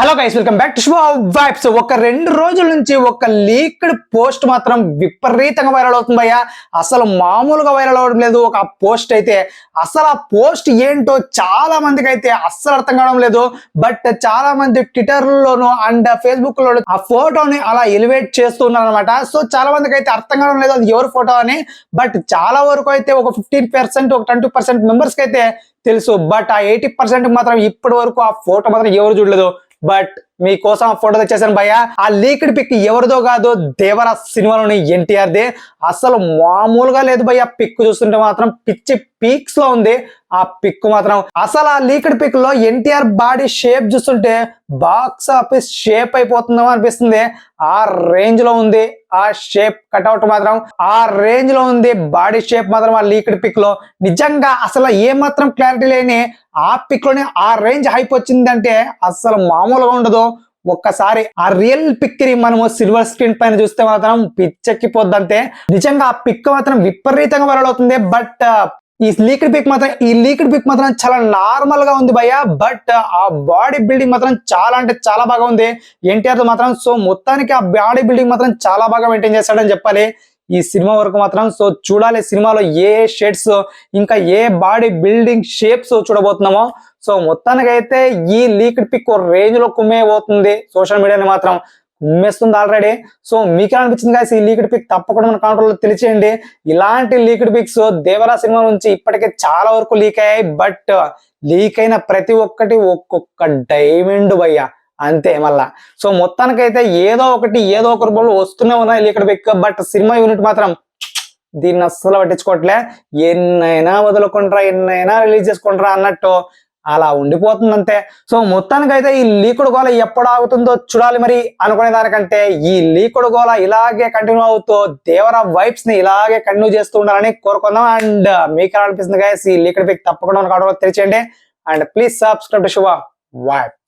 Hello guys welcome back to Vibes ఒక రెండు రోజుల నుంచి ఒక లీక్డ్ పోస్ట్ మాత్రం విపరీతంగా వైరల్ అవుతుంది భయ్య. అసలు మామూలుగా వైరల్ అవ్వడం లేదు. ఒక పోస్ట్ అయితే అసలు ఆ పోస్ట్ ఏంటో చాలా మందికి అయితే అస్సలు అర్థం కావడం లేదు. బట్ చాలా మంది ట్విట్టర్లోను అండ్ ఫేస్బుక్లో ఆ ఫోటోని అలా ఎలివేట్ చేస్తున్నారు అనమాట సో చాలా మందికి అయితే అర్థం కావడం లేదు అది ఎవరి ఫోటో అని. బట్ చాలా వరకు అయితే ఒక ఫిఫ్టీన్ పర్సెంట్ ఒక ట్వంటీ పర్సెంట్ మెంబర్స్కి అయితే తెలుసు. బట్ ఆ ఎయిటీ పర్సెంట్ మాత్రం ఇప్పటి వరకు ఆ ఫోటో మాత్రం ఎవరు చూడలేదు. బట్ మీకోసం ఆ ఫోటో తెచ్చేసాను భయ్య. ఆ లీక్డ్ పిక్ ఎవరిదో కాదు దేవరా సినిమాలోని ఎన్టీఆర్దే. అసలు మామూలుగా లేదు భయ్య. పిక్ చూస్తుంటే మాత్రం పిచ్చి పీక్స్లో ఉంది ఆ పిక్ మాత్రం. అసలు ఆ లీక్డ్ పిక్లో ఎన్టీఆర్ బాడీ షేప్ చూస్తుంటే బాక్స్ ఆఫీస్ షేప్ అయిపోతుందో అనిపిస్తుంది. ఆ రేంజ్లో ఉంది ఆ షేప్ కట్అవుట్ మాత్రం. ఆ రేంజ్లో ఉంది బాడీ షేప్ మాత్రం ఆ లీక్డ్ పిక్లో. నిజంగా అసలు ఏ మాత్రం క్లారిటీ లేని ఆ పిక్లోనే ఆ రేంజ్ హైప్ వచ్చిందంటే అసలు మామూలుగా ఉండదు. ఒక్కసారి ఆ రియల్ పిక్ని మనము సిల్వర్ స్క్రీన్ పైన చూస్తే మాత్రం పిచ్చెక్కిపోద్దంతే. నిజంగా ఆ పిక్ మాత్రం విపరీతంగా వైరల్ అవుతుంది. బట్ ఈ లీక్డ్ పిక్ మాత్రం ఈ లీక్డ్ పిక్ మాత్రం చాలా నార్మల్గా ఉంది భయ్య. బట్ ఆ బాడీ బిల్డింగ్ మాత్రం చాలా అంటే చాలా బాగా ఉంది. ఎన్టీఆర్తో మాత్రం సో మొత్తానికి ఆ బాడీ బిల్డింగ్ మాత్రం చాలా బాగా మెయింటైన్ చేస్తాడని చెప్పాలి. ఈ సినిమా వరకు మాత్రం. సో చూడాలి సినిమాలో ఏ షేడ్స్ ఇంకా ఏ బాడీ బిల్డింగ్ షేప్స్ చూడబోతున్నామో. సో మొత్తానికి అయితే ఈ లీక్డ్ పిక్ రేంజ్లో కుమ్మేయబోతుంది సోషల్ మీడియాని మాత్రం. కుమ్మేస్తుంది ఆల్రెడీ. సో మీకు అనిపించింది కాదు ఈ లీక్డ్ పిక్? తప్పకుండా మన కాంట్రోల్ తెలియచేయండి. ఇలాంటి లీక్డ్ పిక్స్ దేవరా సినిమా నుంచి ఇప్పటికే చాలా వరకు లీక్ అయ్యాయి. బట్ లీక్ అయిన ప్రతి ఒక్కటి ఒక్కొక్క డైమండ్ భయ్యా. అంతే మళ్ళా. సో మొత్తానికైతే ఏదో ఒకటి ఏదో ఒక రూపంలో వస్తూనే ఉన్నాయి ఇక్కడ బట్ సినిమా యూనిట్ మాత్రం దీన్ని అస్సలు పట్టించుకోవట్లే. ఎన్నైనా వదులుకుంటారా ఎన్నైనా రిలీజ్ చేసుకుంటారా అన్నట్టు అలా ఉండిపోతుంది అంతే సో మొత్తానికైతే ఈ లీకుడు గోల ఎప్పుడు ఆగుతుందో చూడాలి మరి అనుకునే దానికంటే ఈ లీకుడు గోల ఇలాగే కంటిన్యూ అవుతూ దేవర వైబ్స్ని ఇలాగే కంటిన్యూ చేస్తూ ఉండాలని కోరుకుందాం. అండ్ మీకు ఎలా అనిపిస్తుంది గాయస్ ఈ లీకుడు పిక్ తప్పకుండా కావడంలో తెలియచేయండి and please subscribe to Shubha Vibes.